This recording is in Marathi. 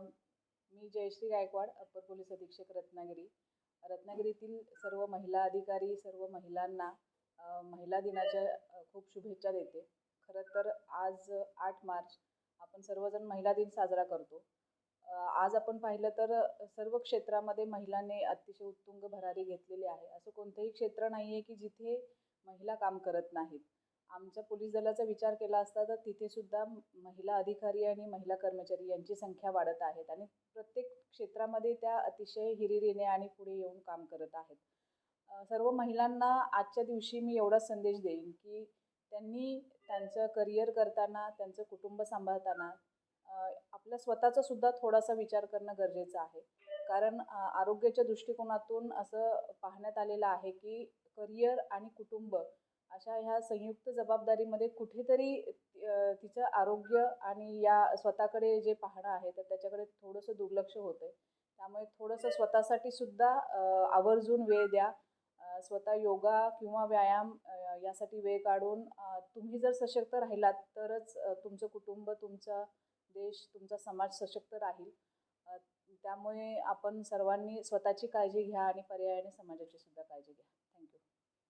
मी जयश्री गायकवाड अप्पर पोलीस अधीक्षक रत्नागिरी. रत्नागिरीतील सर्व महिला अधिकारी सर्व महिलांना महिला दिनाच्या खूप शुभेच्छा देते. खरं तर आज आठ मार्च आपण सर्वजण महिला दिन साजरा करतो. आज आपण पाहिलं तर सर्व क्षेत्रामध्ये महिलांनी अतिशय उत्तुंग भरारी घेतलेली आहे. असं कोणतंही क्षेत्र नाही आहे की जिथे महिला काम करत नाहीत. आमच्या पोलीस दलाचा विचार केला असता तर तिथेसुद्धा महिला अधिकारी आणि महिला कर्मचारी यांची संख्या वाढत आहेत आणि प्रत्येक क्षेत्रामध्ये त्या अतिशय हिरिरीने आणि पुढे येऊन काम करत आहेत. सर्व महिलांना आजच्या दिवशी मी एवढा संदेश देईन की त्यांनी त्यांचं करिअर करताना त्यांचं कुटुंब सांभाळताना आपल्या स्वतःचा सुद्धा थोडासा विचार करणं गरजेचं आहे. कारण आरोग्याच्या दृष्टिकोनातून असं पाहण्यात आलेलं आहे की करिअर आणि कुटुंब अशा ह्या संयुक्त जबाबदारीमध्ये कुठेतरी तिचं आरोग्य आणि या स्वतःकडे जे पाहणं आहे तर त्याच्याकडे थोडंसं दुर्लक्ष होतं आहे त्यामुळे थोडंसं स्वतःसाठी सुद्धा आवर्जून वेळ द्या. स्वतः योगा किंवा व्यायाम यासाठी वेळ काढून तुम्ही जर सशक्त राहिलात तरच तुमचं कुटुंब तुमचा देश तुमचा समाज सशक्त राहील. त्यामुळे आपण सर्वांनी स्वतःची काळजी घ्या आणि पर्यायाने समाजाची सुद्धा काळजी घ्या.